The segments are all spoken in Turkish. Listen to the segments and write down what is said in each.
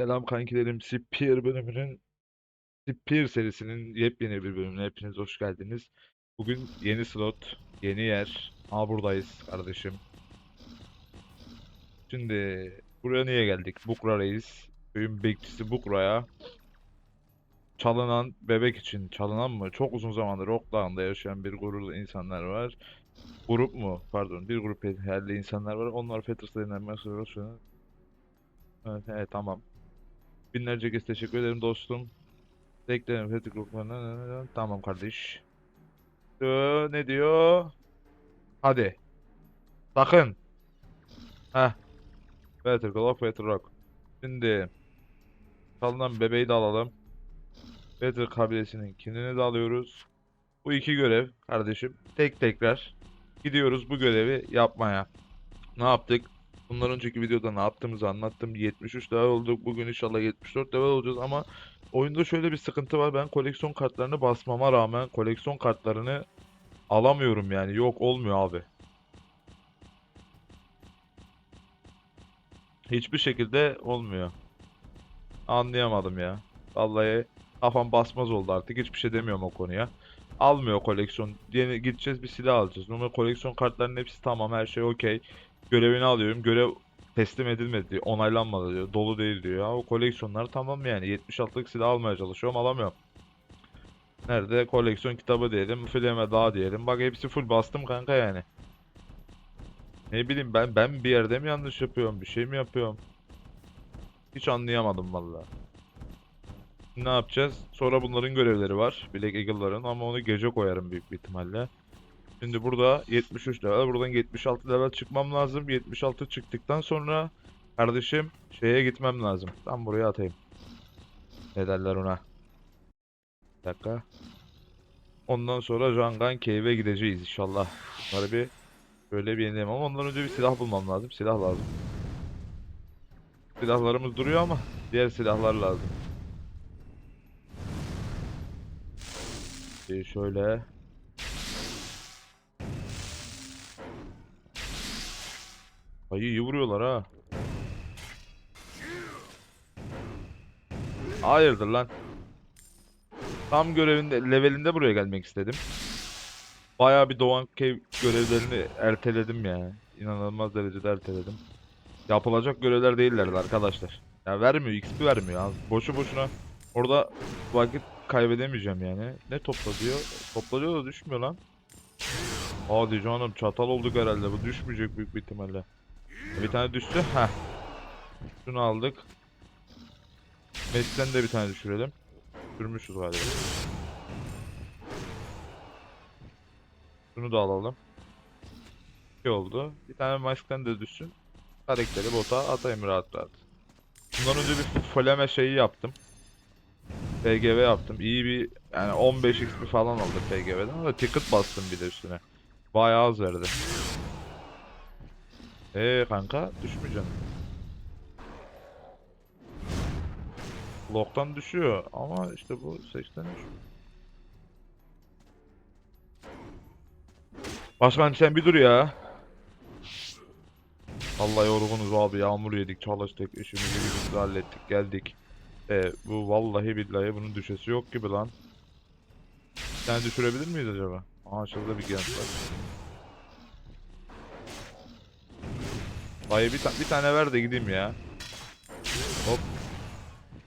Selam kankilerim. Spir bölümünün Spir serisinin yepyeni bir bölümüne hepiniz hoş geldiniz. Bugün yeni slot, yeni yer. Aa buradayız kardeşim. Şimdi buraya niye geldik? Bukra Reis. Köyün bekçisi Bukra'ya çalınan bebek için çalınan mı? Çok uzun zamandır Ok Dağı'nda yaşayan bir gururlu insanlar var. Grup mu? Pardon, bir grup yerli insanlar var. Onlar Fetras'la dinlenmeye çalışıyor. Evet, evet tamam. Binlerce kez teşekkür ederim dostum. Beklerim Fethi gruplarına. Tamam kardeş. Ne diyor? Hadi. Sakın. Heh. Better Glock, Better Rock. Şimdi çalınan bebeği de alalım. Better kabilesinin kindini de alıyoruz. Bu iki görev kardeşim. Tek tekrar gidiyoruz bu görevi yapmaya. Ne yaptık? Bundan önceki videoda ne yaptığımızı anlattım. 73 level olduk. Bugün inşallah 74 level olacağız ama oyunda şöyle bir sıkıntı var. Ben koleksiyon kartlarını basmama rağmen koleksiyon kartlarını alamıyorum yani. Yok olmuyor abi. Hiçbir şekilde olmuyor. Anlayamadım ya. Vallahi kafam basmaz oldu artık. Hiçbir şey demiyorum o konuya. Almıyor koleksiyon. Yeni gideceğiz bir silah alacağız. Normal koleksiyon kartlarının hepsi tamam. Her şey okey. Görevini alıyorum. Görev teslim edilmedi diyor. Onaylanmadı diyor. Dolu değil diyor. Ya o koleksiyonlar tamam yani. 76'lık silah almaya çalışıyorum. Alamıyorum. Nerede? Koleksiyon kitabı diyelim. Filme daha diyelim. Bak hepsi full bastım kanka yani. Ne bileyim ben ben bir yerde mi yanlış yapıyorum? Bir şey mi yapıyorum? Hiç anlayamadım vallahi. Ne yapacağız? Sonra bunların görevleri var. Black Eagle'ların ama onu gece koyarım büyük bir ihtimalle. Şimdi burada 73 level. Buradan 76 level çıkmam lazım. 76 çıktıktan sonra kardeşim şeye gitmem lazım. Tam buraya atayım. Ne derler ona? Bir dakika. Ondan sonra Jangan Cave'e gideceğiz inşallah. Bunları bir böyle bir yenileyim ama ondan önce bir silah bulmam lazım. Silah lazım. Silahlarımız duruyor ama diğer silahlar lazım. Ee, şöyle Ayı iyi vuruyorlar ha. Hayırdır lan? Tam görevinde, levelinde buraya gelmek istedim. Bayağı bir Doğan Cave görevlerini erteledim ya. İnanılmaz derecede erteledim. Yapılacak görevler değillerdi arkadaşlar. Ya vermiyor, XP vermiyor. Boşu boşuna orada vakit kaybedemeyeceğim yani. Ne topla diyor? Topla da düşmüyor lan. Hadi canım çatal olduk herhalde. Bu düşmeyecek büyük bir ihtimalle. Bir tane düştü. Heh. Şunu aldık. Mesleğini de bir tane düşürelim. Düşürmüşüz galiba. Şunu da alalım. İki oldu. Bir tane maskten de düşsün. Karakteri bota atayım rahat rahat. Bundan önce bir foleme şeyi yaptım. PGV yaptım. İyi bir yani 15 XP falan aldı PGV'den ama ticket bastım bir de üstüne. Bayağı az verdi. Ee kanka düşmeyeceksin. Lock'tan düşüyor ama işte bu seçten düşüyor. Başkan sen bir dur ya. Vallahi yorgunuz abi yağmur yedik çalıştık işimizi hallettik geldik. Ee, bu vallahi billahi bunun düşesi yok gibi lan. Sen düşürebilir miyiz acaba? Aa aşağıda bir genç var. Vay bir, ta- bir tane ver de gideyim ya. Hop.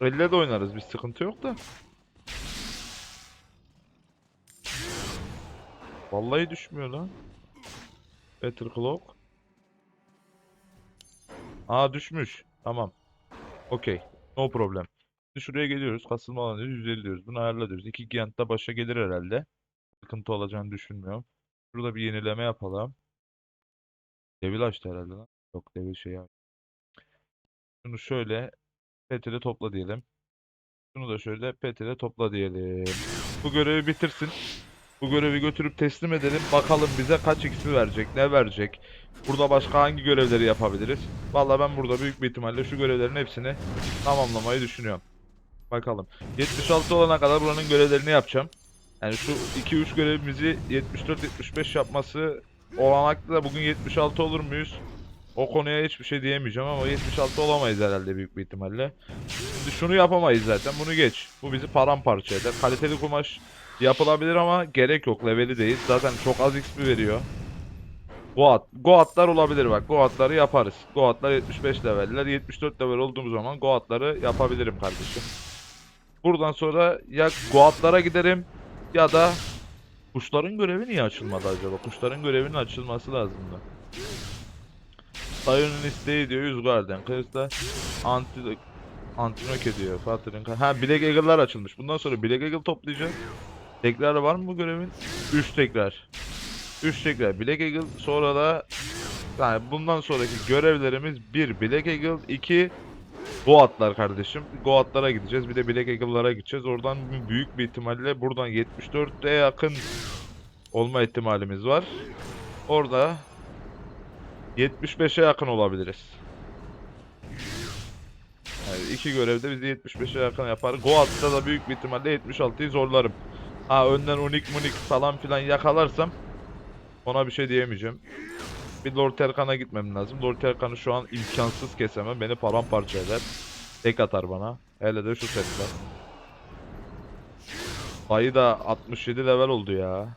Elle de oynarız bir sıkıntı yok da. Vallahi düşmüyor lan. Better Clock. Aa düşmüş. Tamam. Okey. No problem. Şimdi şuraya geliyoruz. Kasılma alanı 150 diyoruz. Bunu ayarla diyoruz. İki gigantta başa gelir herhalde. Sıkıntı olacağını düşünmüyorum. Şurada bir yenileme yapalım. Devil açtı herhalde lan. Yok devil şey ya. Şunu şöyle Peter'e topla diyelim. Şunu da şöyle Peter'e topla diyelim. Bu görevi bitirsin. Bu görevi götürüp teslim edelim. Bakalım bize kaç XP verecek, ne verecek. Burada başka hangi görevleri yapabiliriz? Vallahi ben burada büyük bir ihtimalle şu görevlerin hepsini tamamlamayı düşünüyorum. Bakalım. 76 olana kadar buranın görevlerini yapacağım. Yani şu 2-3 görevimizi 74-75 yapması olanaklı da bugün 76 olur muyuz? O konuya hiçbir şey diyemeyeceğim ama 76 olamayız herhalde büyük bir ihtimalle. Şimdi şunu yapamayız zaten. Bunu geç. Bu bizi paramparça eder. Kaliteli kumaş yapılabilir ama gerek yok. Leveli değil. Zaten çok az XP veriyor. Goat. Goatlar olabilir bak. Goatları yaparız. Goatlar 75 leveller. 74 level olduğumuz zaman Goatları yapabilirim kardeşim. Buradan sonra ya Goatlara giderim ya da Kuşların görevi niye açılmadı acaba? Kuşların görevinin açılması lazımdı. Sayon'un isteği diyor Yüz Garden. Kızda anti Antinok ediyor. Fatih'in Ha Black Eagle'lar açılmış. Bundan sonra Black Eagle toplayacağız. Tekrar var mı bu görevin? 3 tekrar. 3 tekrar Black Eagle sonra da yani bundan sonraki görevlerimiz 1 Black Eagle 2 Goatlar kardeşim. Goatlara gideceğiz. Bir de Black Eagle'lara gideceğiz. Oradan büyük bir ihtimalle buradan 74'e yakın olma ihtimalimiz var. Orada 75'e yakın olabiliriz. Yani iki görevde bizi 75'e yakın yapar. Goat'ta da büyük bir ihtimalle 76'yı zorlarım. Ha önden unik munik falan filan yakalarsam ona bir şey diyemeyeceğim. Bir Lord Erkan'a gitmem lazım. Lord Erkan'ı şu an imkansız kesemem. Beni paramparça eder. Tek atar bana. Hele de şu setle. Sayı da 67 level oldu ya.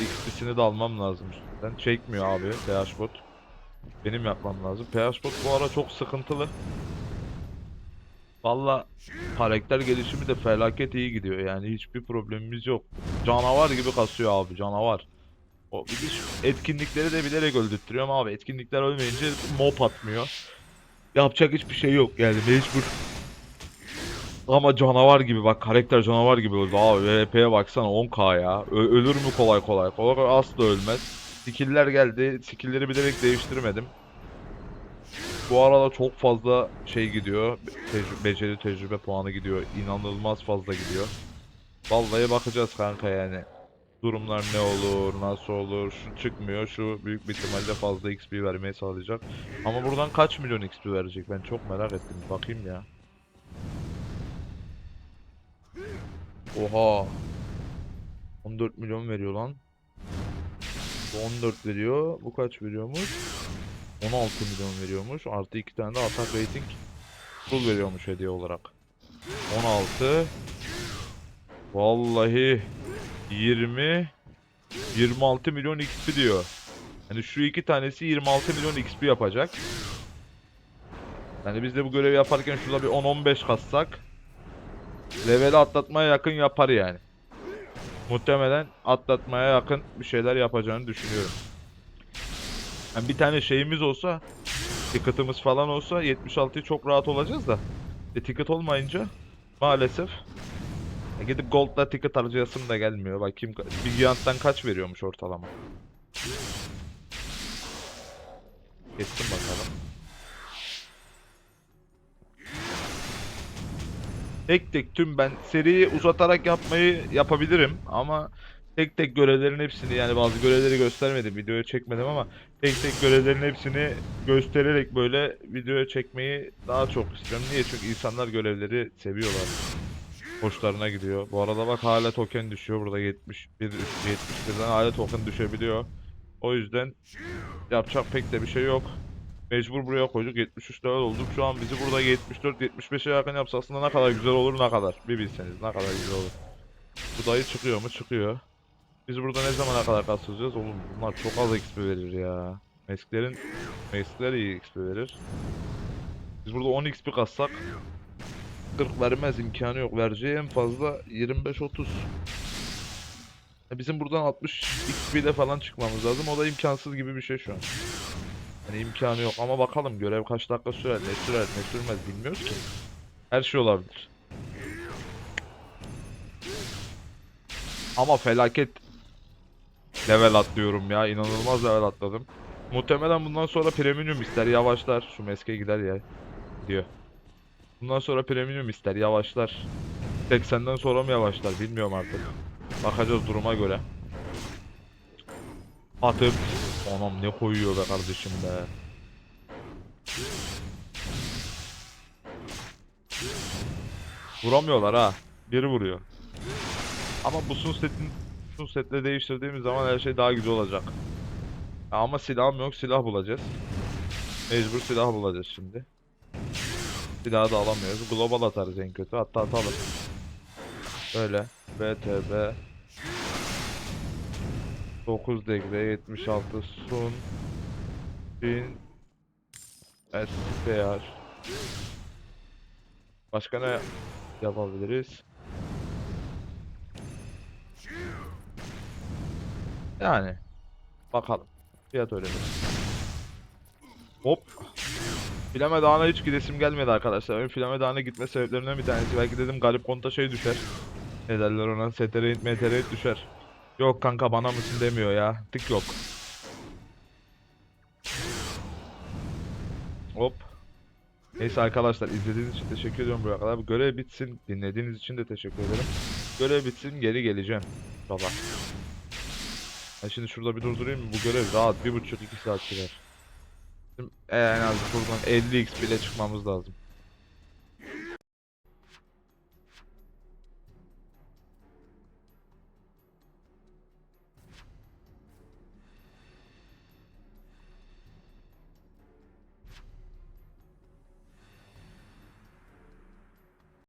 XP'sini de almam lazım. Ben çekmiyor abi PH bot. Benim yapmam lazım. PH bot bu ara çok sıkıntılı. Valla karakter gelişimi de felaket iyi gidiyor yani hiçbir problemimiz yok. Canavar gibi kasıyor abi canavar. O bir de şu etkinlikleri de bilerek öldürtüyorum abi. Etkinlikler ölmeyince mob atmıyor. Yapacak hiçbir şey yok yani mecbur. Ama canavar gibi bak karakter canavar gibi öldü abi. VP'ye baksana 10k ya. Ö- ölür mü kolay? Kolay kolay asla ölmez. Skill'ler geldi. Skill'leri bilerek değiştirmedim. Bu arada çok fazla şey gidiyor. Tecrü- beceri tecrübe puanı gidiyor. İnanılmaz fazla gidiyor. Vallahi bakacağız kanka yani. Durumlar ne olur, nasıl olur, şu çıkmıyor, şu büyük bir ihtimalle fazla XP vermeyi sağlayacak. Ama buradan kaç milyon XP verecek ben çok merak ettim. Bakayım ya. Oha. 14 milyon veriyor lan. Bu 14 veriyor. Bu kaç veriyormuş? 16 milyon veriyormuş. Artı 2 tane de atak rating full veriyormuş hediye olarak. 16 Vallahi 20 26 milyon XP diyor. Hani şu iki tanesi 26 milyon XP yapacak. Yani biz de bu görevi yaparken şurada bir 10-15 kassak leveli atlatmaya yakın yapar yani. Muhtemelen atlatmaya yakın bir şeyler yapacağını düşünüyorum. Yani bir tane şeyimiz olsa, ticket'ımız falan olsa 76'yı çok rahat olacağız da. E, ticket olmayınca maalesef e, gidip Gold'la ticket harcayasım da gelmiyor. Bakayım Giant'tan kaç veriyormuş ortalama. Geçtim bakalım. Tek tek tüm ben seriyi uzatarak yapmayı yapabilirim ama tek tek görevlerin hepsini yani bazı görevleri göstermedim videoya çekmedim ama tek tek görevlerin hepsini göstererek böyle videoya çekmeyi daha çok istiyorum. Niye? Çünkü insanlar görevleri seviyorlar. Hoşlarına gidiyor. Bu arada bak hala token düşüyor. Burada 71 71'den hala token düşebiliyor. O yüzden yapacak pek de bir şey yok. Mecbur buraya koyduk. 73 level olduk. Şu an bizi burada 74-75'e yakın yapsa aslında ne kadar güzel olur ne kadar. Bir bilseniz ne kadar güzel olur. Bu dayı çıkıyor mu? Çıkıyor. Biz burada ne zamana kadar kasılacağız? Oğlum bunlar çok az XP verir ya. Mesklerin Meskler iyi XP verir. Biz burada 10 XP kassak 40 vermez imkanı yok. Vereceği en fazla 25-30. Ya Bizim buradan 60 XP ile falan çıkmamız lazım. O da imkansız gibi bir şey şu an. Yani imkanı yok ama bakalım görev kaç dakika sürer, ne sürer, ne sürmez bilmiyoruz ki. Her şey olabilir. Ama felaket level atlıyorum ya. inanılmaz level atladım. Muhtemelen bundan sonra premium ister yavaşlar. Şu meske gider ya. Diyor. Bundan sonra premium ister yavaşlar. 80'den sonra mı yavaşlar bilmiyorum artık. Bakacağız duruma göre. Atıp Anam ne koyuyor be kardeşim be. Vuramıyorlar ha. Biri vuruyor. Ama bu sun setin sun değiştirdiğimiz zaman her şey daha güzel olacak. Ama silahım yok silah bulacağız. Mecbur silah bulacağız şimdi. Silahı da alamıyoruz. Global atarız en kötü. Hatta atalım. Böyle. BTB 9 degre 76 sun 1000 SPR Başka ne yapabiliriz? Yani bakalım. Fiyat öğrenelim. Hop. Filame Dağı'na hiç gidesim gelmedi arkadaşlar. Benim Filame Dağı'na gitme sebeplerinden bir tanesi. Belki dedim Galip Kont'a şey düşer. Ne derler ona? Setereit, metereit düşer. Yok kanka bana mısın demiyor ya. Tık yok. Hop. Neyse arkadaşlar izlediğiniz için teşekkür ediyorum buraya kadar. Görev bitsin. Dinlediğiniz için de teşekkür ederim. Görev bitsin geri geleceğim. Baba. Ben şimdi şurada bir durdurayım mı? Bu görev rahat 1.5-2 saat sürer. Bizim en az buradan 50x bile çıkmamız lazım.